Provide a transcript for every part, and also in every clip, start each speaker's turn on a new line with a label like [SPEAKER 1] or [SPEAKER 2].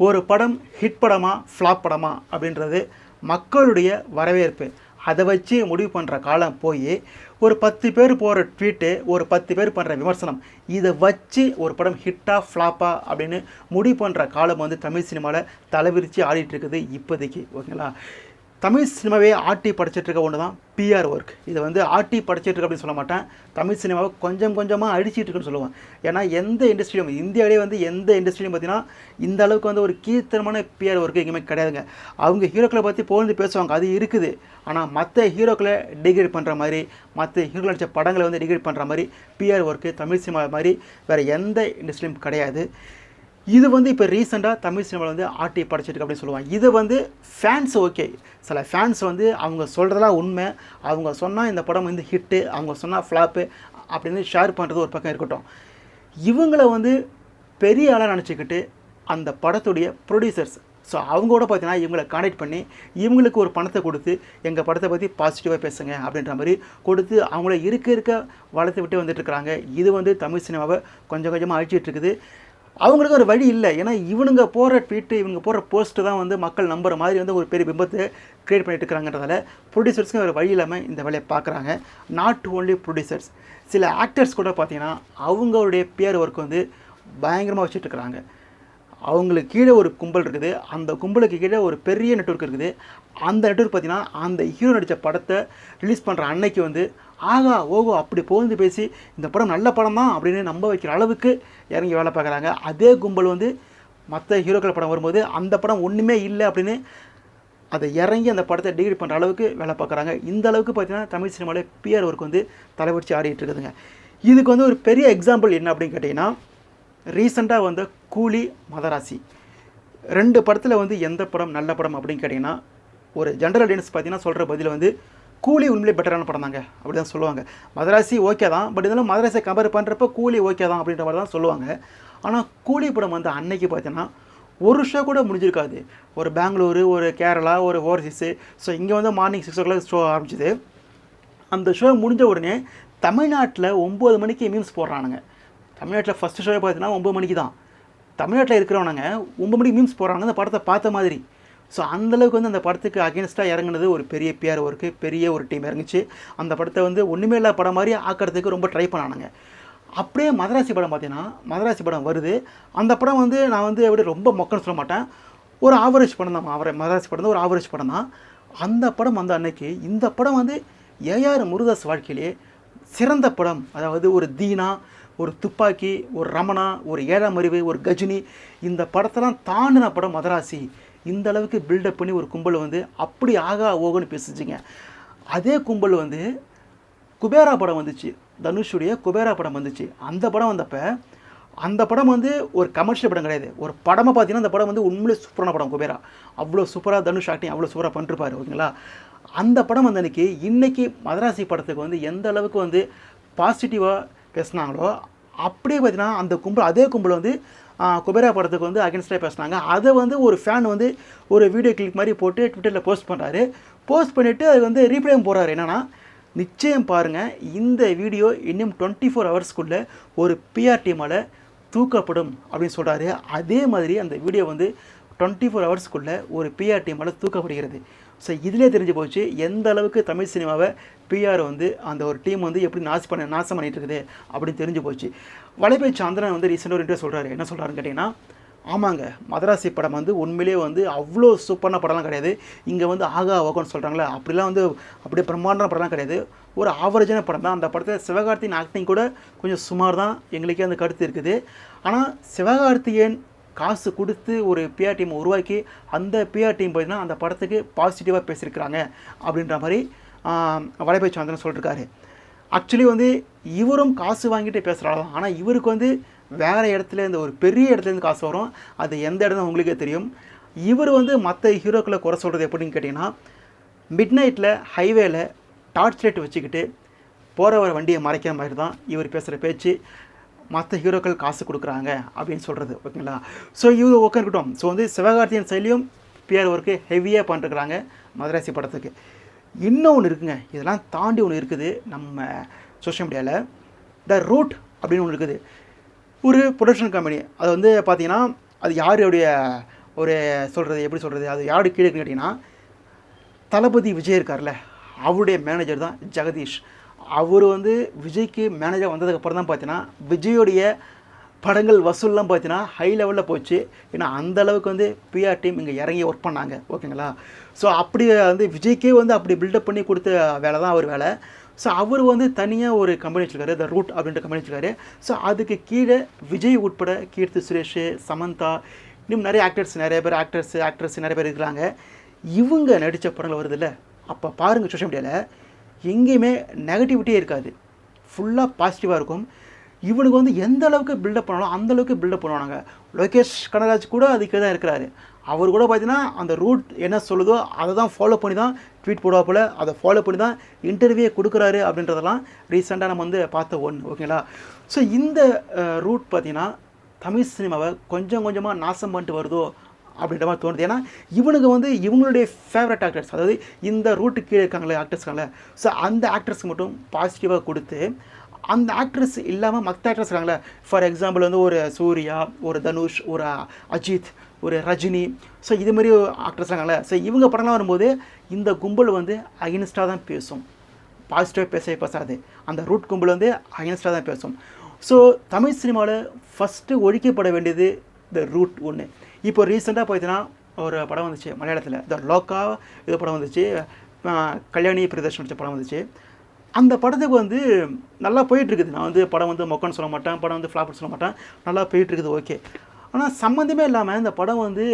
[SPEAKER 1] ஒரு படம் ஹிட் படமா ஃப்ளாப் படமா அப்படின்றது மக்களுடைய வரவேற்பு. அதை வச்சு முடிவு பண்ணுற காலம் போய் ஒரு பத்து பேர் போகிற ட்வீட்டு ஒரு பத்து பேர் பண்ணுற விமர்சனம் இதை வச்சு ஒரு படம் ஹிட்டா ஃப்ளாப்பா அப்படின்னு முடிவு பண்ணுற காலம் வந்து தமிழ் சினிமாவில் தலைவிரித்து ஆடிட்டு இருக்குது இப்போதைக்கு ஓகேங்களா? தமிழ் சினிமாவே ஆட்டி படைச்சிட்டு இருக்க ஒன்று தான் பிஆர் ஒர்க் இதை வந்து ஆட்டி படைச்சிட்டு இருக்கு அப்படின்னு சொல்ல மாட்டேன். தமிழ் சினிமாவை கொஞ்சம் கொஞ்சமாக அடிச்சிட்டு இருக்குன்னு சொல்லுவேன். ஏன்னா எந்த இண்டஸ்ட்ரியும் இந்தியாவிலே வந்து எந்த இண்டஸ்ட்ரியும் பார்த்தீங்கன்னா இந்த அளவுக்கு வந்து ஒரு கீர்த்தனமான பிஆர் ஒர்க்கு எங்கேயுமே கிடையாதுங்க. அவங்க ஹீரோக்களை பற்றி புகழ்ந்து பேசுவாங்க. அது இருக்குது. ஆனால் மற்ற ஹீரோக்களை டிகிரேட் பண்ணுற மாதிரி மற்ற ஹீரோக்கள் நடித்த படங்களை வந்து டிகிரேட் பண்ணுற மாதிரி பிஆர் ஒர்க்கு தமிழ் சினிமா மாதிரி வேறு எந்த இண்டஸ்ட்ரியும் கிடையாது. இது வந்து இப்போ ரீசெண்டாக தமிழ் சினிமாவில் வந்து ஆட்டி படைச்சிருக்கு அப்படின்னு சொல்லுவாங்க. இது வந்து ஃபேன்ஸ் ஓகே சில ஃபேன்ஸ் வந்து அவங்க சொல்கிறதெல்லாம் உண்மை. அவங்க சொன்னால் இந்த படம் வந்து ஹிட்டு அவங்க சொன்னால் ஃப்ளாப்பு அப்படின்னு ஷேர் பண்ணுறது ஒரு பக்கம் இருக்கட்டும். இவங்களை வந்து பெரிய ஆளாக நினச்சிக்கிட்டு அந்த படத்துடைய ப்ரொடியூசர்ஸ் ஸோ அவங்களோட பார்த்தீங்கன்னா இவங்களை கான்டெக்ட் பண்ணி இவங்களுக்கு ஒரு பணத்தை கொடுத்து எங்கள் படத்தை பற்றி பாசிட்டிவாக பேசுங்க அப்படின்ற மாதிரி கொடுத்து அவங்கள இருக்க இருக்க வளர்த்து விட்டு வந்துட்டுருக்குறாங்க இது வந்து தமிழ் சினிமாவை கொஞ்சம் கொஞ்சமாக அழிச்சிட்ருக்குது அவங்களுக்கு ஒரு வழி இல்லை. ஏன்னா இவனுங்க போகிற ட்வீட்டு இவங்க போகிற போஸ்ட்டு தான் வந்து மக்கள் நம்புற மாதிரி வந்து ஒரு பெரிய பிம்பத்தை க்ரியேட் பண்ணிட்டு இருக்கிறாங்கன்றதால ப்ரொடியூசர்ஸ்க்கு ஒரு வழி இல்லாமல் இந்த வேலையை பார்க்குறாங்க. நாட் ஓன்லி ப்ரொடியூசர்ஸ் சில ஆக்டர்ஸ் கூட பார்த்தீங்கன்னா அவங்களுடைய பேர் ஒர்க் வந்து பயங்கரமாக வச்சுட்டு இருக்கிறாங்க அவங்களுக்கு கீழே ஒரு கும்பல் இருக்குது. அந்த கும்பலுக்கு கீழே ஒரு பெரிய நெட்வொர்க் இருக்குது. அந்த நெட்வொர்க் பார்த்தீங்கன்னா அந்த ஹீரோ நடித்த படத்தை ரிலீஸ் பண்ணுற அன்னைக்கு வந்து ஆகா ஓகோ அப்படி புகழ்ந்து பேசி இந்த படம் நல்ல படம் தான் அப்படின்னு நம்ப வைக்கிற அளவுக்கு இறங்கி வேலை பார்க்குறாங்க. அதே கும்பல் வந்து மற்ற ஹீரோக்கள் படம் வரும்போது அந்த படம் ஒன்றுமே இல்லை அப்படின்னு அதை இறங்கி அந்த படத்தை டிகிரி பண்ணுற அளவுக்கு வேலை பார்க்குறாங்க. இந்த அளவுக்கு பார்த்தீங்கன்னா தமிழ் சினிமாவில் பிஆர் ஒர்க் வந்து தலைவரிச்சு ஆடிட்டு இருக்குதுங்க. இதுக்கு வந்து ஒரு பெரிய எக்ஸாம்பிள் என்ன அப்படின்னு கேட்டிங்கன்னா ரீசெண்டாக வந்த கூலி மதராசி. ரெண்டு படத்தில் வந்து எந்த படம் நல்ல படம் அப்படின்னு கேட்டிங்கன்னா ஒரு ஜென்ரல் ஆடியன்ஸ் பார்த்தீங்கன்னா சொல்கிற பதில் வந்து கூலி உண்மையிலே பெட்டரான படம் தாங்க அப்படி தான் சொல்லுவாங்க. மதராசி ஓகே தான். பட் இதெல்லாம் மதராசியை கம்பேர் பண்ணுறப்ப கூலி ஓகே தான் அப்படின்ற மாதிரி தான் சொல்லுவாங்க. ஆனால் கூலி படம் வந்து அன்னைக்கு பார்த்தீங்கன்னா ஒரு ஷோ கூட முடிஞ்சிருக்காது. ஒரு பெங்களூரு ஒரு கேரளா ஒரு ஓவர்சீஸு ஸோ இங்கே வந்து morning six o'clock show ஆரம்பிச்சிது. அந்த ஷோ முடிஞ்ச உடனே தமிழ்நாட்டில் ஒம்பது மணிக்கு மீம்ஸ் போடுறானுங்க. தமிழ்நாட்டில் ஃபஸ்ட்டு ஷோவே பார்த்தீங்கன்னா ஒம்பது மணிக்கு தான் தமிழ்நாட்டில் இருக்கிறவனுங்க ஒம்பது மணிக்கு மீம்ஸ் போடுறாங்க அந்த படத்தை பார்த்த மாதிரி. ஸோ அந்தளவுக்கு வந்து அந்த படத்துக்கு அகேன்ஸ்டாக இறங்குனது ஒரு பெரிய பிஆர் ஒர்க்கு பெரிய ஒரு டீம் இறங்குச்சு. அந்த படத்தை வந்து ஒன்றுமே இல்லாத படம் மாதிரி ஆக்கிறதுக்கு ரொம்ப ட்ரை பண்ணானுங்க. அப்படியே மதராசி படம் பார்த்தீங்கன்னா மதராசி படம் வருது. அந்த படம் வந்து நான் வந்து எப்படி ரொம்ப மொக்கன்னு சொல்ல மாட்டேன். ஒரு ஆவரேஜ் படம் தான் அவரை மதராசி படம் தான் ஒரு ஆவரேஜ் படம் தான். அந்த படம் வந்த அன்னைக்கு இந்த படம் வந்து ஏஆர் முருகதாஸ் வாழ்க்கையிலே சிறந்த படம். அதாவது ஒரு தீனா ஒரு துப்பாக்கி ஒரு ரமணா ஒரு ஏழாம் அறிவு ஒரு கஜினி இந்த படத்தெல்லாம் தாண்டின படம் மதராசி. இந்த அளவுக்கு பில்டப் பண்ணி ஒரு கும்பல் வந்து அப்படி ஆகா ஓகோன்னு பேசிச்சிங்க. அதே கும்பல் வந்து குபேரா படம் வந்துச்சு. தனுஷுடைய குபேரா படம் வந்துச்சு. அந்த படம் வந்தப்போ அந்த படம் வந்து ஒரு கமர்ஷியல் படம் கிடையாது. ஒரு படமாக பார்த்தீங்கன்னா அந்த படம் வந்து உண்மையிலே சூப்பரான படம் குபேரா. அவ்வளோ சூப்பராக தனுஷ் ஆக்டிங் அவ்வளோ சூப்பராக பண்ணிருப்பாரு ஓகேங்களா? அந்த படம் வந்த அன்றைக்கி இன்றைக்கி மதராசி படத்துக்கு வந்து எந்த அளவுக்கு வந்து பாசிட்டிவாக பேசுனாங்களோ அப்படியே பார்த்தீங்கன்னா அந்த கும்பல் அதே கும்பல் வந்து குபேரா படத்துக்கு வந்து அகேன்ஸ்டாக பேசுனாங்க. அதை வந்து ஒரு ஃபேன் வந்து ஒரு வீடியோ கிளிக் மாதிரி போட்டு ட்விட்டரில் போஸ்ட் பண்ணுறாரு போஸ்ட் பண்ணிவிட்டு அது வந்து ரீப்ளேயும் போகிறாரு என்னன்னா நிச்சயம் பாருங்கள் இந்த வீடியோ இன்னும் டுவெண்ட்டி ஃபோர் ஹவர்ஸ்க்குள்ளே ஒரு பிஆர் டீமால் தூக்கப்படும் அப்படின்னு சொல்கிறாரு அதே மாதிரி அந்த வீடியோ வந்து டுவெண்ட்டி ஃபோர் ஹவர்ஸ்க்குள்ளே ஒரு பிஆர் டீமால் தூக்கப்படுகிறது. ஸோ இதிலே தெரிஞ்சு போச்சு எந்த அளவுக்கு தமிழ் சினிமாவை பிஆர் வந்து அந்த ஒரு டீம் வந்து எப்படி நாசம் பண்ண நாசம் பண்ணிட்டு இருக்குது அப்படின்னு தெரிஞ்சு போச்சு. வலைபை சந்திரன் வந்து ரீசெண்டாக ஒரு இன்டர்வியூ சொல்கிறாரு என்ன சொல்கிறாருன்னு கேட்டிங்கன்னா ஆமாங்க மதராசி படம் வந்து உண்மையிலேயே வந்து அவ்வளோ சூப்பரான படம்லாம் கிடையாது. இங்கே வந்து ஆகா ஓகோன்னு சொல்கிறாங்களே அப்படிலாம் வந்து அப்படியே பிரம்மாண்டமான படம்லாம் கிடையாது. ஒரு ஆவரேஜான படம் தான். அந்த படத்தில் சிவகார்த்தியின் ஆக்டிங் கூட கொஞ்சம் சுமார் தான் எங்களுக்கே அந்த கருத்து இருக்குது. ஆனால் சிவகார்த்திகேயன் காசு கொடுத்து ஒரு பிஆர் டீம் உருவாக்கி அந்த பிஆர் டீம் பார்த்தீங்கன்னா அந்த படத்துக்கு பாசிட்டிவாக பேசியிருக்கிறாங்க அப்படின்ற மாதிரி வலைபை சந்திரன் சொல்லியிருக்காரு ஆக்சுவலி வந்து இவரும் காசு வாங்கிட்டு பேசுகிறாங்க ஆனால் இவருக்கு வந்து வேறு இடத்துல இந்த ஒரு பெரிய இடத்துலேருந்து காசு வரும். அது எந்த இடம் உங்களுக்கே தெரியும். இவர் வந்து மற்ற ஹீரோக்களை குறை சொல்கிறது எப்படின்னு கேட்டிங்கன்னா மிட் நைட்டில் ஹைவேல டார்ச் லைட் வச்சுக்கிட்டு போகிற வர வண்டியை மறைக்கிற மாதிரி தான் இவர் பேசுகிற பேச்சு. மற்ற ஹீரோக்கள் காசு கொடுக்குறாங்க அப்படின்னு சொல்கிறது ஓகேங்களா? ஸோ இது ஓகே இருக்கட்டும். ஸோ வந்து சிவகார்த்தியன் சைட்லேயும் பிஆர் ஒர்க்கு ஹெவியாக பண்ணிருக்கிறாங்க மதராசி படத்துக்கு. இன்னும் ஒன்று இருக்குங்க இதெல்லாம் தாண்டி ஒன்று இருக்குது நம்ம சோஷியல் மீடியாவில் த ரூட் அப்படின்னு ஒன்று இருக்குது. ஒரு ப்ரொடக்ஷன் கம்பெனி அது வந்து பார்த்தீங்கன்னா அது யாருடைய ஒரு சொல்கிறது எப்படி சொல்கிறது அது யாரு கீழே கேட்டிங்கன்னா தளபதி விஜய் இருக்கார்ல அவருடைய மேனேஜர் தான் ஜெகதீஷ். அவர் வந்து விஜய்க்கு மேனேஜர் வந்ததுக்கப்புறம் தான் பார்த்தீங்கன்னா விஜயோடைய படங்கள் வசூல்லாம் பார்த்தீங்கன்னா ஹை லெவலில் போச்சு. ஏன்னா அந்த அளவுக்கு வந்து பிஆர் டீம் இங்கே இறங்கி ஒர்க் பண்ணாங்க. ஓகேங்களா? ஸோ அப்படி வந்து விஜய்க்கே வந்து அப்படி பில்டப் பண்ணி கொடுத்த வேலை தான் அவர் வேலை. ஸோ அவர் வந்து தனியாக ஒரு கம்பெனி வச்சுருக்காரு த ரூட் அப்படின்ற கம்பெனி வச்சுருக்காரு. ஸோ அதுக்கு கீழே விஜய் உட்பட கீர்த்தி சுரேஷ் சமந்தா இன்னும் நிறைய ஆக்டர்ஸ் நிறைய பேர் ஆக்டர்ஸ் ஆக்ட்ரஸ் நிறைய பேர் இருக்கிறாங்க. இவங்க நடித்த படங்கள் வருதில்ல? அப்போ பாருங்கள் சோஷியல் மீடியாவில் எங்கேயுமே நெகட்டிவிட்டியே இருக்காது. ஃபுல்லாக பாசிட்டிவாக இருக்கும். இவனுக்கு வந்து எந்த அளவுக்கு பில்டப் பண்ணாலும் அந்த அளவுக்கு பில்டப் பண்ணுவாங்க லோகேஷ் கனராஜ் கூட அதுக்கு தான் இருக்கிறாரு. அவர் கூட பார்த்தீங்கன்னா அந்த ரூட் என்ன சொல்லுதோ அதை தான் ஃபாலோ பண்ணி தான் ட்வீட் போடுவாப்புல. அதை ஃபாலோ பண்ணி தான் இன்டர்வியூ கொடுக்குறாரு அப்படின்றதெல்லாம் ரீசெண்டாக நம்ம வந்து பார்த்த ஒன்று ஓகேங்களா ஸோ இந்த ரூட் பார்த்திங்கன்னா தமிழ் சினிமாவை கொஞ்சம் கொஞ்சமாக நாசம் பண்ணிட்டு வருதோ அப்படின்ற மாதிரி தோணுது. ஏன்னா இவனுக்கு வந்து இவங்களுடைய ஃபேவரட் ஆக்டர்ஸ் அதாவது இந்த ரூட்டு கீழே இருக்காங்களே ஆக்டர்ஸ் இருக்காங்களே ஸோ அந்த ஆக்டர்ஸ்க்கு மட்டும் பாசிட்டிவாக கொடுத்து அந்த ஆக்ட்ரஸ் இல்லாமல் மற்ற ஆக்ட்ரஸ் இருக்காங்களே. ஃபார் எக்ஸாம்பிள் வந்து ஒரு சூர்யா ஒரு தனுஷ் ஒரு அஜித் ஒரு ரஜினி. ஸோ இது மாதிரி ஆக்ட்ரஸ் இருக்காங்களே. ஸோ இவங்க படம்லாம் வரும்போது இந்த கும்பல் வந்து அகின்ஸ்டாக தான் பேசும். பாசிட்டிவாக பேசவே பேசாது. அந்த ரூட் கும்பல் வந்து அகின்ஸ்டாக தான் பேசும். ஸோ தமிழ் சினிமாவில் ஃபஸ்ட்டு ஒழிக்கப்பட வேண்டியது இந்த ரூட் ஒன்று இப்போ ரீசெண்டாக பார்த்தீங்கன்னா ஒரு படம் வந்துச்சு மலையாளத்தில். த லோக்கா இது படம் வந்துச்சு. கல்யாணி பிரியதர்ஷன் நடிச்ச படம் வந்துச்சு. அந்த படத்துக்கு வந்து நல்லா போயிட்டுருக்குது. நான் வந்து படம் வந்து மொக்கன்னு சொல்ல மாட்டேன். படம் வந்து ஃப்ளாப்னு சொல்ல மாட்டேன். நல்லா போயிட்டுருக்குது ஓகே. ஆனால் சம்மந்தமே இல்லாமல் இந்த படம் வந்து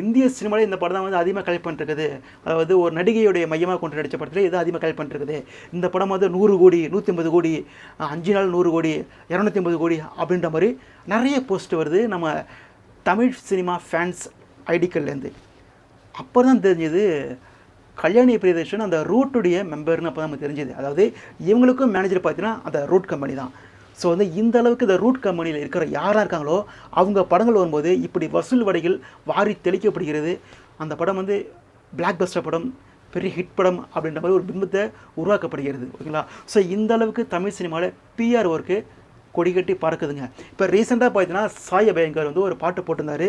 [SPEAKER 1] இந்திய சினிமாவில் இந்த படம் தான் வந்து அதிகமாக கலெக்ட் பண்ணிருக்குது அதாவது ஒரு நடிகையுடைய மையமாக கொண்டு நடித்த படத்தில் இது அதிகமாக கலெக்ட் பண்ணிருக்குது இந்த படம் வந்து நூறு கோடி நூற்றி ஐம்பது கோடி அஞ்சு நாள் நூறு கோடி இரநூத்தி ஐம்பது கோடி அப்படின்ற மாதிரி நிறைய போஸ்ட் வருது. நம்ம தமிழ் சினிமா ஃபேன்ஸ் ஐடிக்கல்லேருந்து அப்போ தான் தெரிஞ்சது கல்யாணி பிரியதர்ஷன் அந்த ரூட்டுடைய மெம்பர்னு அப்போ நமக்கு தெரிஞ்சது. அதாவது இவங்களுக்கும் மேனேஜர் பார்த்தீங்கன்னா அந்த ரூட் கம்பெனி தான். ஸோ வந்து இந்த அளவுக்கு இந்த ரூட் கம்பெனியில் இருக்கிற யாராக இருக்காங்களோ அவங்க படங்கள் வரும்போது இப்படி வசூல் வடைகள் வாரி தெளிக்கப்படுகிறது. அந்த படம் வந்து பிளாக் பஸ்டர் படம் பெரிய ஹிட் படம் அப்படின்ற மாதிரி ஒரு பிம்பத்தை உருவாக்கப்படுகிறது. ஓகேங்களா? ஸோ இந்த அளவுக்கு தமிழ் சினிமாவில் பிஆர் ஒர்க்கு கொடி கட்டி பறக்குதுங்க இப்போ ரீசெண்டாக பார்த்தீங்கன்னா சாய பயங்கர் வந்து ஒரு பாட்டு போட்டிருந்தாரு.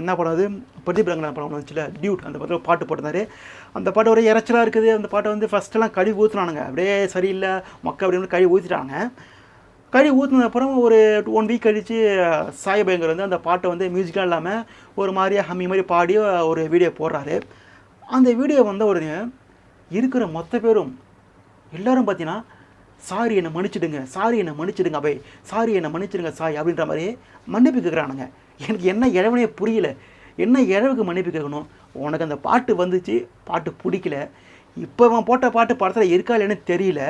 [SPEAKER 1] என்ன படம் அது? பிரதீப் ரங்கனா படம் வந்துச்சுல டியூட் அந்த படத்தில் பாட்டு போட்டிருந்தாரு. அந்த பாட்டு ஒரு இறைச்சலாக இருக்குது. அந்த பாட்டை வந்து ஃபஸ்ட்டெல்லாம் கழுவி ஊற்றுனானுங்க அப்படியே சரியில்லை மக்கள் அப்படின்னு கழுவி ஊற்றிட்டாங்க கழுவி ஊற்றின அப்புறம் ஒரு ஒன் வீக் கழித்து சாய பயங்கர் வந்து அந்த பாட்டை வந்து மியூசிக்காக இல்லாமல் ஒரு மாதிரியாக ஹம்மி மாதிரி பாடி ஒரு வீடியோ போடுறாரு. அந்த வீடியோ வந்த உடனே இருக்கிற மொத்த பேரும் எல்லோரும் பார்த்தீங்கன்னா சாரி என்னை மன்னிச்சிடுங்க சாரி என்னை மன்னிச்சிடுங்க அபய் சாரி என்னை மன்னிச்சிடுங்க சாய் அப்படின்ற மாதிரி மன்னிப்பு கேட்குறானுங்க எனக்கு என்ன இழவனே புரியல. என்ன இழவுக்கு மன்னிப்பு கேட்கணும்? உனக்கு அந்த பாட்டு வந்துச்சு பாட்டு பிடிக்கல. இப்போ அவன் போட்ட பாட்டு படத்தில் இருக்கா இல்லைன்னு தெரியல.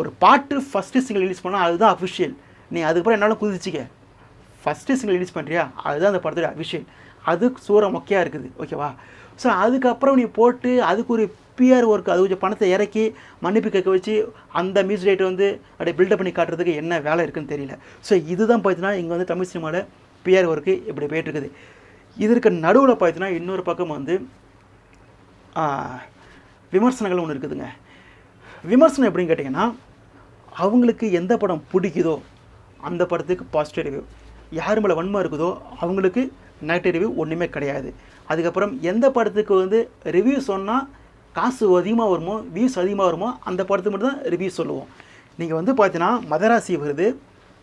[SPEAKER 1] ஒரு பாட்டு ஃபஸ்ட்டு சிங்கிள் ரிலீஸ் பண்ணால் அதுதான் அஃபிஷியல் நீ அதுக்கப்புறம் என்னால் குதிச்சிக்க. ஃபஸ்ட்டு சிங்கிள் ரிலீஸ் பண்ணுறியா அதுதான் அந்த படத்தோட அஃபிஷியல் அது சூற மொக்கையாக இருக்குது. ஓகேவா ஸோ அதுக்கப்புறம் நீ போட்டு அதுக்கு ஒரு பிஆர் ஒர்க் அது கொஞ்சம் பணத்தை இறக்கி மன்னிப்பு கேட்க வச்சு அந்த மியூசிக் ரைட்டை வந்து அப்படியே பில்டப் பண்ணி காட்டுறதுக்கு என்ன வேலை இருக்குன்னு தெரியல. ஸோ இதுதான் பார்த்தீங்கன்னா இங்கே வந்து தமிழ் சினிமாவில் பிஆர் ஒர்க்கு இப்படி போயிட்டுருக்குது இதற்கு நடுவில் பார்த்தீங்கன்னா இன்னொரு பக்கம் வந்து விமர்சனங்கள் ஒன்று இருக்குதுங்க. விமர்சனம் எப்படின்னு கேட்டிங்கன்னா அவங்களுக்கு எந்த படம் பிடிக்குதோ அந்த படத்துக்கு பாசிட்டிவ் ரிவ்யூ யார் மேலே வன்மை இருக்குதோ அவங்களுக்கு நெகட்டிவ் ரிவ்யூ ஒன்றுமே கிடையாது. அதுக்கப்புறம் எந்த படத்துக்கு வந்து ரிவ்யூ சொன்னால் காசு அதிகமாக வருமோ வியூஸ் அதிகமாக வருமோ அந்த படத்துக்கு மட்டும் தான் ரிவ்யூ சொல்லுவோம். நீங்கள் வந்து பார்த்தீங்கன்னா மதராசி வருது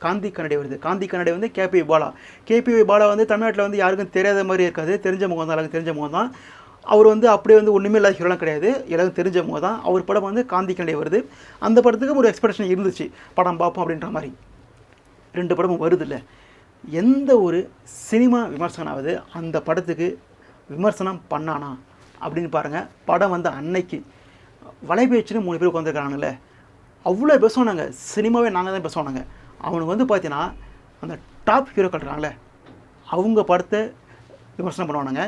[SPEAKER 1] காந்தி கன்னடை வருது. காந்தி கன்னடை வந்து கேபி பாலா. கேபி பாலா வந்து தமிழ்நாட்டில் வந்து யாருக்கும் தெரியாத மாதிரி இருக்காது. தெரிஞ்ச முகம் தான் எல்லாருக்கும் தெரிஞ்ச முகம் தான். அவர் வந்து அப்படியே வந்து ஒன்றுமே இல்லாத ஹீரோலாம் கிடையாது. எல்லாரும் தெரிஞ்ச முகம் தான். அவர் படம் வந்து காந்தி கன்னடை வருது. அந்த படத்துக்கு ஒரு எக்ஸ்பெக்டேஷன் இருந்துச்சு. படம் பார்ப்போம் அப்படின்ற மாதிரி. ரெண்டு படமும் வருதில்ல. எந்த ஒரு சினிமா விமர்சனாவது அந்த படத்துக்கு விமர்சனம் பண்ணானா? அப்படின்னு பாருங்கள் படம் வந்த அன்னைக்கு வலைபேச்சுன்னு மூணு பேர் உட்காந்துருக்கானுங்களே அவ்வளோ பேசுவானாங்க சினிமாவே நாங்கள் தான் பேசுவானாங்க அவனுக்கு வந்து பார்த்தீங்கன்னா அந்த டாப் ஹீரோ கட்டுறாங்களே அவங்க படத்தை விமர்சனம் பண்ணுவானுங்க.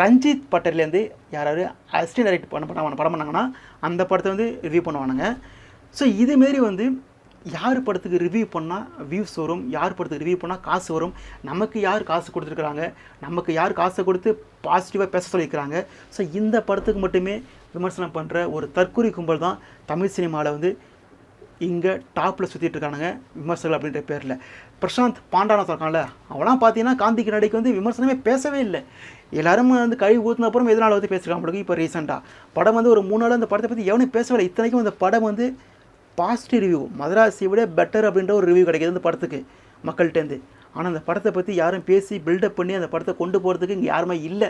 [SPEAKER 1] ரஞ்சித் பட்டர்லேருந்து யாராவது அசிஸ்டன்ட் டைரக்ட் பண்ண பண்ண படம் பண்ணாங்கன்னா அந்த படத்தை வந்து ரிவ்யூ பண்ணுவானுங்க. ஸோ இதுமாரி வந்து யார் படத்துக்கு ரிவ்யூ பண்ணால் வியூஸ் வரும்? யார் படத்துக்கு ரிவ்யூ பண்ணால் காசு வரும்? நமக்கு யார் காசு கொடுத்துருக்குறாங்க? நமக்கு யார் காசை கொடுத்து பாசிட்டிவாக பேச சொல்லியிருக்கிறாங்க? ஸோ இந்த படத்துக்கு மட்டுமே விமர்சனம் பண்ணுற ஒரு தற்கொலை கும்பல் தான் தமிழ் சினிமாவில் வந்து இங்கே டாப்பில் சுற்றிட்டு இருக்கானுங்க விமர்சகர்கள் அப்படின்ற பேரில். பிரசாந்த் பாண்டான இருக்கான்ல அவெல்லாம் பார்த்தீங்கன்னா காந்தி கண்ணாடிக்கு வந்து விமர்சனமே பேசவே இல்லை. எல்லாரும் வந்து கழிவு ஊற்றின அப்புறம் எதனால் வந்து பேசுகிறாங்க இப்போ ரீசெண்டாக படம் வந்து ஒரு மூணு நாள் அந்த படத்தை பற்றி எவனும் பேசவே இல்லை. இத்தனைக்கும் அந்த படம் வந்து பாசிட்டிவ் ரிவ்யூ மதராசியை விட பெட்டர் அப்படின்ற ஒரு ரிவ்யூ கிடைக்கிது இந்த படத்துக்கு மக்கள்கிட்டேருந்து ஆனால் அந்த படத்தை பற்றி யாரும் பேசி பில்டப் பண்ணி அந்த படத்தை கொண்டு போகிறதுக்கு இங்கே யாருமே இல்லை.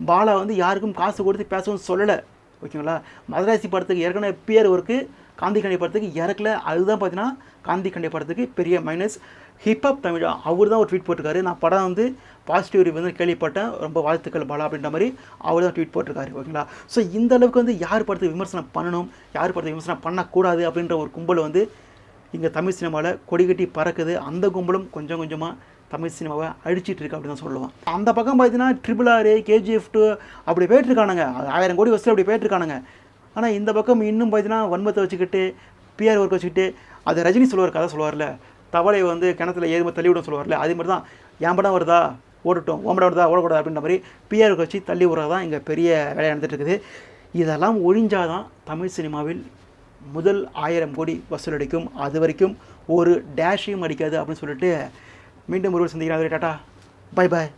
[SPEAKER 1] பாலா வந்து யாருக்கும் காசு கொடுத்து பேசவும் சொல்லலை. ஓகேங்களா? மதராசி படத்துக்கு ஏற்கனவே பேர் ஒர்க்கு காந்தி கண்டி படத்துக்கு இறக்கல. அதுதான் பார்த்தீங்கன்னா காந்தி கண்டி படத்துக்கு பெரிய மைனஸ் ஹிப்ஹாப் தமிழா அவர் தான் ஒரு ட்வீட் போட்டிருக்காரு. நான் படம் வந்து பாசிட்டிவ் ரிவ்யூ வந்து கேள்விப்பட்டேன். ரொம்ப வாழ்த்துக்கள் பாலா அப்படின்ற மாதிரி அவர் தான் ட்வீட் போட்டிருக்காரு ஓகேங்களா ஸோ இந்த அளவுக்கு வந்து யார் படத்துக்கு விமர்சனம் பண்ணணும்? யார் படத்துக்கு விமர்சனம் பண்ணக்கூடாது அப்படின்ற ஒரு கும்பல் வந்து இங்கே தமிழ் சினிமாவில் கொடி கட்டி பறக்குது. அந்த கும்பலும் கொஞ்சம் கொஞ்சமாக தமிழ் சினிமாவை அழிச்சிட்டு இருக்கு அப்படின்னு தான் சொல்லுவான் அந்த பக்கம் பார்த்தீங்கன்னா ட்ரிபிள் ஆர் கேஜிஎஃப் டூ அப்படி போயிட்டுருக்கானுங்க. ஆயிரம் கோடி வசதி அப்படி போயிட்டுருக்கானுங்க. ஆனால் இந்த பக்கம் இன்னும் பார்த்தீங்கன்னா வன்மத்தை வச்சுக்கிட்டு பிஆர் ஒர்க் வச்சுக்கிட்டு அதை ரஜினி சொல்லுவார் கதை சொல்லுவார்ல. தவளை வந்து கிணத்துல ஏறும்போது தள்ளி விட சொல்லுவார்ல அதே மாதிரி தான் என் படம் வருதா? ஓடட்டும். ஓம்படம் வருதா? ஓடக்கூடாது அப்படின்ற மாதிரி பிஆர் வச்சு தள்ளி விடுறது தான் இங்கே பெரிய வேலை நடந்துட்டு இருக்குது. இதெல்லாம் ஒழிஞ்சாதான் தமிழ் சினிமாவில் முதல் ஆயிரம் கோடி வசூல் அடிக்கும் அது வரைக்கும் ஒரு டேஷையும் அடிக்காது அப்படின்னு சொல்லிட்டு மீண்டும் ஒருவர் சந்திக்கிறாங்க டாட்டா பை பாய்